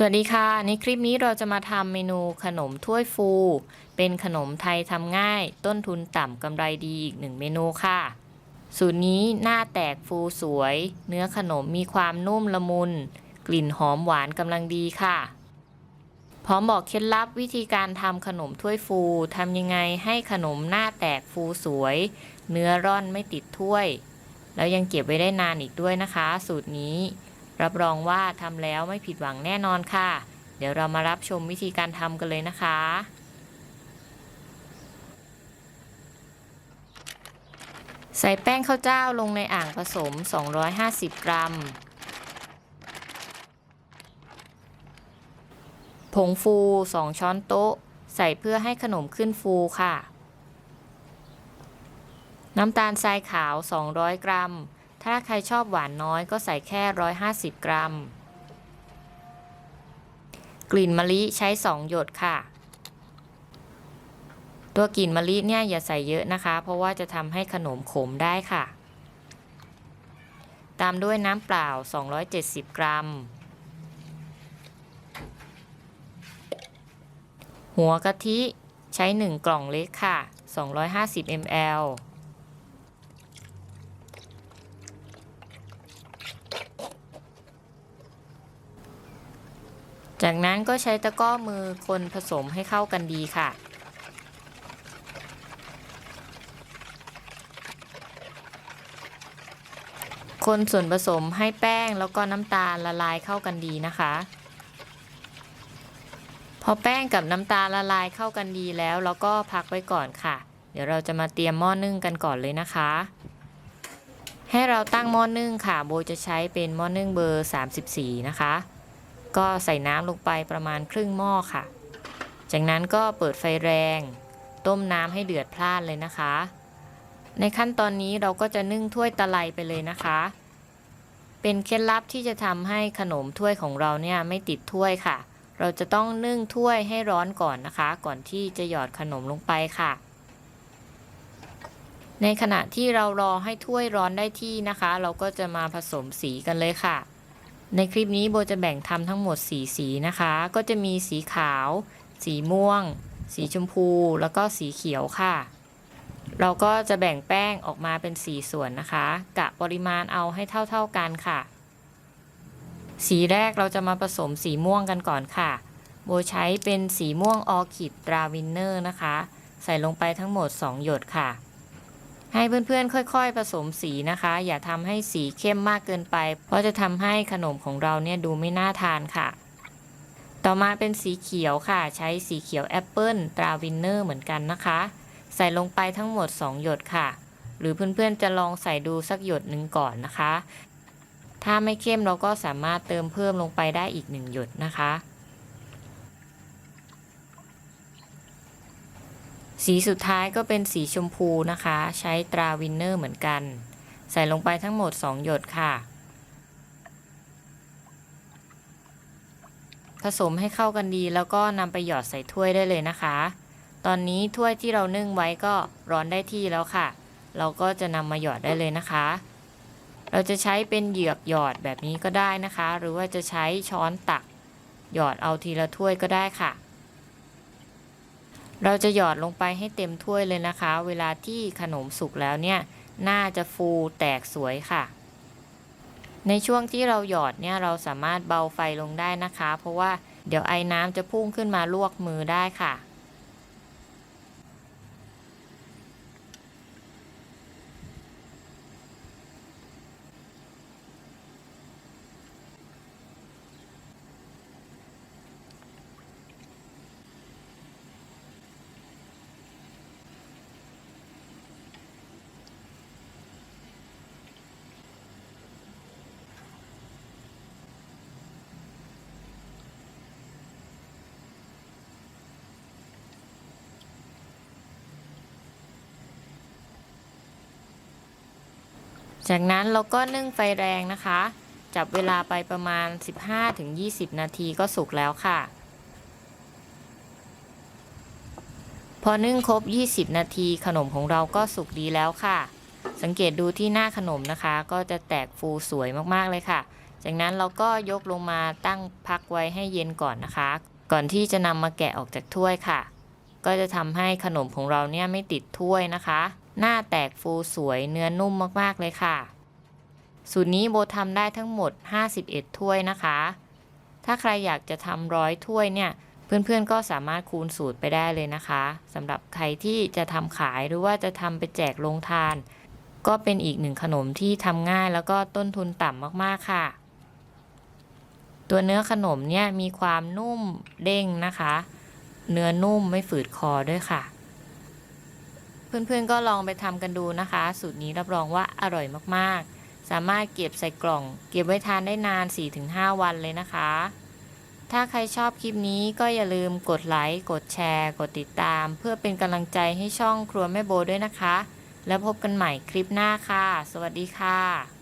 สวัสดีค่ะ ในคลิปนี้เราจะมาทำเมนูขนมถ้วยฟู เป็นขนมไทยทำง่าย ต้นทุนต่ำกำไรดีอีกหนึ่งเมนูค่ะ สูตรนี้หน้าแตกฟูสวย เนื้อขนมมีความนุ่มละมุน กลิ่นหอมหวานกำลังดีค่ะ พร้อมบอกเคล็ดลับวิธีการทำขนมถ้วยฟูทำยังไงให้ขนมหน้าแตกฟูสวย เนื้อร่อนไม่ติดถ้วย แล้วยังเก็บไว้ได้นานอีกด้วยนะคะ สูตรนี้ รับรองว่าทำแล้วไม่ผิดหวังแน่นอนค่ะ เดี๋ยวเรามารับชมวิธีการทำกันเลยนะคะใส่แป้งข้าวเจ้าลงในอ่างผสม 250 กรัม ผงฟู 2 ช้อนโต๊ะ ใส่เพื่อให้ขนมขึ้นฟูค่ะ น้ำตาลทรายขาว 200 กรัม ถ้าใครชอบหวานน้อยก็ใส่แค่ 150 กรัม กลิ่นมะลิใช้ 2 หยดค่ะ ตัวกลิ่นมะลิเนี่ยอย่าใส่เยอะนะคะ เพราะว่าจะทำให้ขนมขมได้ค่ะ ตามด้วยน้ำเปล่า 270 กรัม หัวกะทิใช้ 1 กล่องเล็กค่ะ 250 ml จากนั้นก็ใช้ตะกร้อมือคนผสมให้เข้ากันดีค่ะ คนส่วนผสมให้แป้งแล้วก็น้ำตาลละลายเข้ากันดีนะคะ พอแป้งกับน้ำตาลละลายเข้ากันดีแล้วเราก็พักไว้ก่อนค่ะ เดี๋ยวเราจะมาเตรียมหม้อนึ่งกันก่อนเลยนะคะ ให้เราตั้งหม้อนึ่งค่ะ โบจะใช้เป็นหม้อนึ่งเบอร์ 34 นะคะ ก็ใส่น้ำลงไปประมาณครึ่งหม้อค่ะ จากนั้นก็เปิดไฟแรง ต้มน้ำให้เดือดพล่านเลยนะคะ ในขั้นตอนนี้เราก็จะนึ่งถ้วยตะไลไปเลยนะคะ เป็นเคล็ดลับที่จะทำให้ขนมถ้วยของเราเนี่ยไม่ติดถ้วยค่ะ เราจะต้องนึ่งถ้วยให้ร้อนก่อนนะคะ ก่อนที่จะหยอดขนมลงไปค่ะในขณะที่เรารอให้ถ้วยร้อนได้ที่นะคะ เราก็จะมาผสมสีกันเลยค่ะ ในคลิปนี้โบจะแบ่งทำทั้งหมด 4 สีนะคะ ก็จะมีสีขาว สีม่วง สีชมพู แล้วก็สีเขียวค่ะ เราก็จะแบ่งแป้งออกมาเป็น 4 ส่วนนะคะ กะปริมาณเอาให้เท่า ๆกันค่ะ สีแรกเราจะมาผสมสีม่วงกันก่อนค่ะ โบใช้เป็นสีม่วงออคิดตราวินเนอร์นะคะ ใส่ลงไปทั้งหมด 2 หยดค่ะ ให้เพื่อนๆ ค่อยๆ ผสมสีนะคะ อย่าทำให้สีเข้มมากเกินไป เพราะจะทำให้ขนมของเราเนี่ยดูไม่น่าทานค่ะ ต่อมาเป็นสีเขียวค่ะ ใช้สีเขียวแอปเปิลตราวินเนอร์เหมือนกันนะคะ ใส่ลงไปทั้งหมด 2 หยดค่ะ หรือเพื่อนๆ จะลองใส่ดูสักหยดหนึ่งก่อนนะคะ ถ้าไม่เข้มเราก็สามารถเติมเพิ่มลงไปได้อีก1หยดนะคะ สีสุดท้ายก็เป็นสีชมพูนะคะ ใช้ตราวินเนอร์เหมือนกัน ใส่ลงไปทั้งหมด 2 หยดค่ะ ผสมให้เข้ากันดีแล้วก็นำไปหยอดใส่ถ้วยได้เลยนะคะ ตอนนี้ถ้วยที่เรานึ่งไว้ก็ร้อนได้ที่แล้วค่ะ เราก็จะนำมาหยอดได้เลยนะคะ เราจะใช้เป็นเหยือกหยอดแบบนี้ก็ได้นะคะ หรือว่าจะใช้ช้อนตักหยอดเอาทีละถ้วยก็ได้ค่ะ เราจะหยอดลงไปให้เต็มถ้วยเลยนะคะ เวลาที่ขนมสุกแล้วเนี่ยน่าจะฟูแตกสวยค่ะ ในช่วงที่เราหยอดเนี่ยเราสามารถเบาไฟลงได้นะคะ เพราะว่าเดี๋ยวไอ้น้ำจะพุ่งขึ้นมาลวกมือได้ค่ะ จากนั้นเราก็นึ่งไฟแรงนะคะ จับเวลาไปประมาณ 15-20 นาทีก็สุกแล้วค่ะ พอนึ่งครบ 20 นาทีขนมของเราก็สุกดีแล้วค่ะ สังเกตดูที่หน้าขนมนะคะ ก็จะแตกฟูสวยมากๆเลยค่ะ จากนั้นเราก็ยกลงมาตั้งพักไว้ให้เย็นก่อนนะคะ ก่อนที่จะนำมาแกะออกจากถ้วยค่ะ ก็จะทำให้ขนมของเราเนี่ยไม่ติดถ้วยนะคะ หน้าแตกฟูสวยเนื้อนุ่มมากๆเลยค่ะ สูตรนี้โบทำได้ทั้งหมด 51 ถ้วยนะคะ ถ้าใครอยากจะทำร้อยถ้วยเนี่ย เพื่อนๆก็สามารถคูณสูตรไปได้เลยนะคะสำหรับใครที่จะทำขายหรือว่าจะทำไปแจกโรงทาน ก็เป็นอีกหนึ่งขนมที่ทำง่ายแล้วก็ต้นทุนต่ำมากๆค่ะ ตัวเนื้อขนมเนี่ยมีความนุ่มเด้งนะคะ เนื้อนุ่มไม่ฝืดคอด้วยค่ะ เพื่อนๆก็ลองไปทำกันดูนะคะ สูตรนี้รับรองว่าอร่อยมากๆ สามารถเก็บใส่กล่อง เก็บไว้ทานได้นาน 4-5 วันเลยนะคะ ถ้าใครชอบคลิปนี้ก็อย่าลืมกดไลค์ กดแชร์ กดติดตาม เพื่อเป็นกำลังใจให้ช่องครัวแม่โบด้วยนะคะ แล้วพบกันใหม่คลิปหน้าค่ะ สวัสดีค่ะ